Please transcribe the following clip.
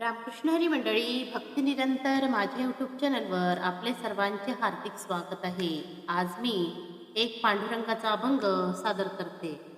रामकृष्ण हरी मंडळी भक्ती निरंतर माझ्या यूट्यूब चॅनलवर आपले सर्वांचे हार्दिक स्वागत आहे. आज मी एक पांडुरंगाचा अभंग सादर करते.